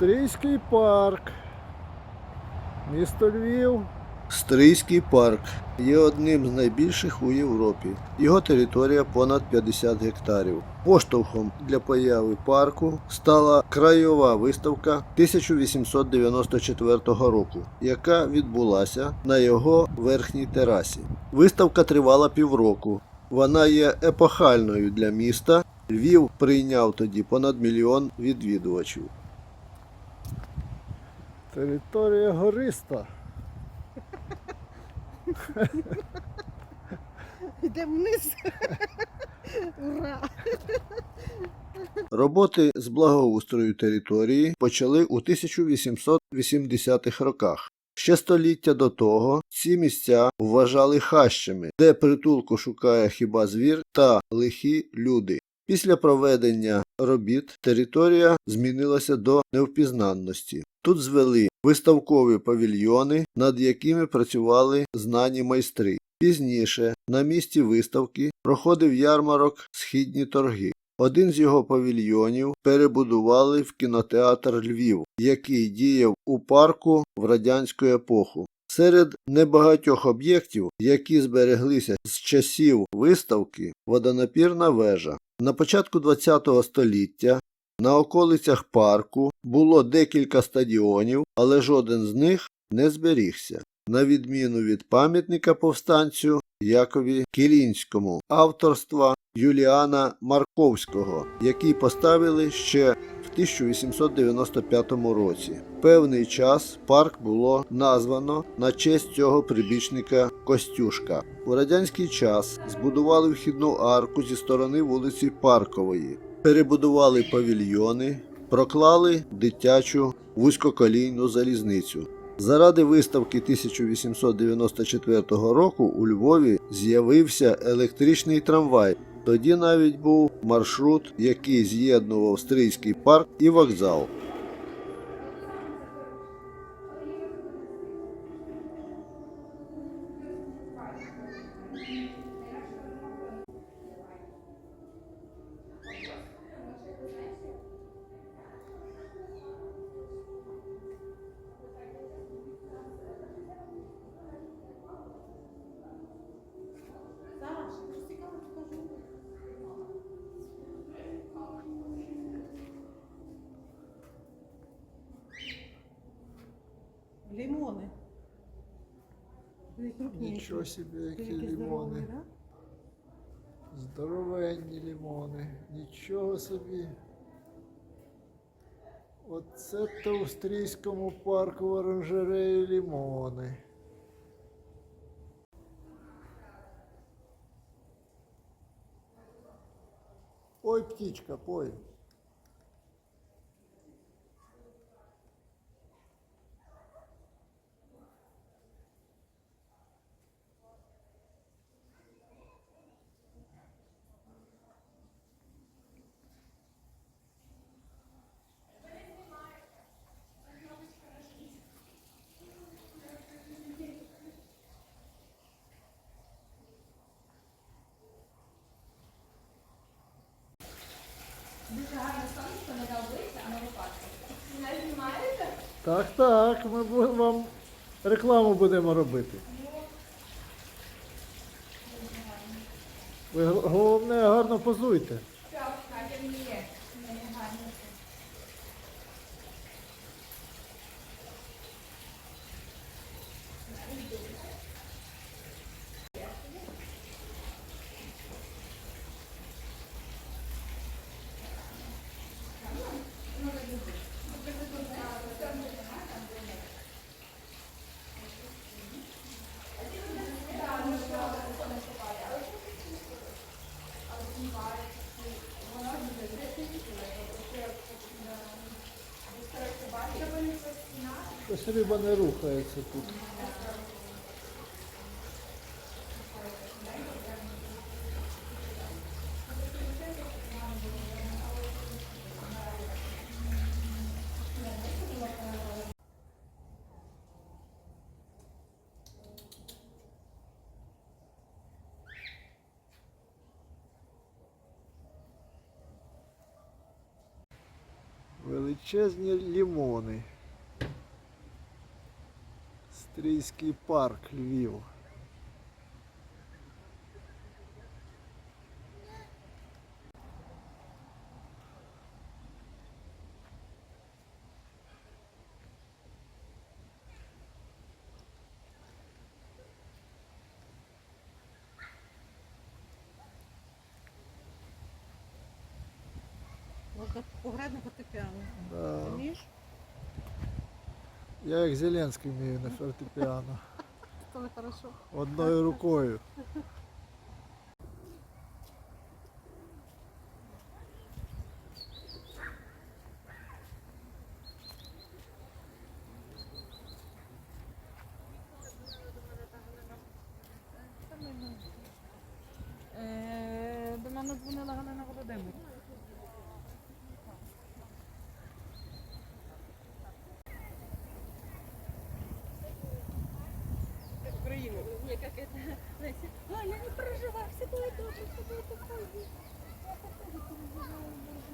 Стрийський парк. Місто Львів. Стрийський парк є одним з найбільших у Європі. Його територія понад 50 гектарів. Поштовхом для появи парку стала краєва виставка 1894 року, яка відбулася на його верхній терасі. Виставка тривала півроку. Вона є епохальною для міста. Львів прийняв тоді понад мільйон відвідувачів. Територія гориста. Йдемо вниз. Ура! Роботи з благоустрою території почали у 1880-х роках. Ще століття до того ці місця вважали хащами, де притулку шукає хіба звір та лихі люди. Після проведення робіт територія змінилася до невпізнанності. Тут звели виставкові павільйони, над якими працювали знані майстри. Пізніше на місці виставки проходив ярмарок Східні торги. Один з його павільйонів перебудували в кінотеатр Львів, який діяв у парку в радянську епоху. Серед небагатьох об'єктів, які збереглися з часів виставки, водонапірна вежа. На початку ХХ століття на околицях парку було декілька стадіонів, але жоден з них не зберігся, на відміну від пам'ятника повстанцю Якові Кілінському авторства Юліана Марковського, який поставили ще в 1895 році. Певний час парк було названо на честь цього прибічника Костюшка. У радянський час збудували вхідну арку зі сторони вулиці Паркової, перебудували павільйони, проклали дитячу вузькоколійну залізницю. Заради виставки 1894 року у Львові з'явився електричний трамвай. Тоді навіть був маршрут, який з'єднував Стрийський парк і вокзал. Лимони. Нічого собі, які да? Здоровенні лімони. Нічого собі. Оце то в Стрійському парку в оранжереї лімони. Ой, птічка, пой. Дуже гарне сонечко не на обличчя, а на лопатку. Не знімаєте? Так, так, ми бу- вам рекламу будемо робити. Ви головне гарно позуйте. Так, так, я Вміє Ось риба не рухається тут. Величезні лімони. Стрийський парк Львів. Можна пограти. Да. Я як Зеленський вмію на фортепіано. Це хорошо. Одною рукою. Е, До мене дзвонила Галина Володимирівна. как это, знаете, Аля, не проживаю, все будет добре, все будет добре. Я так тоже переживаю.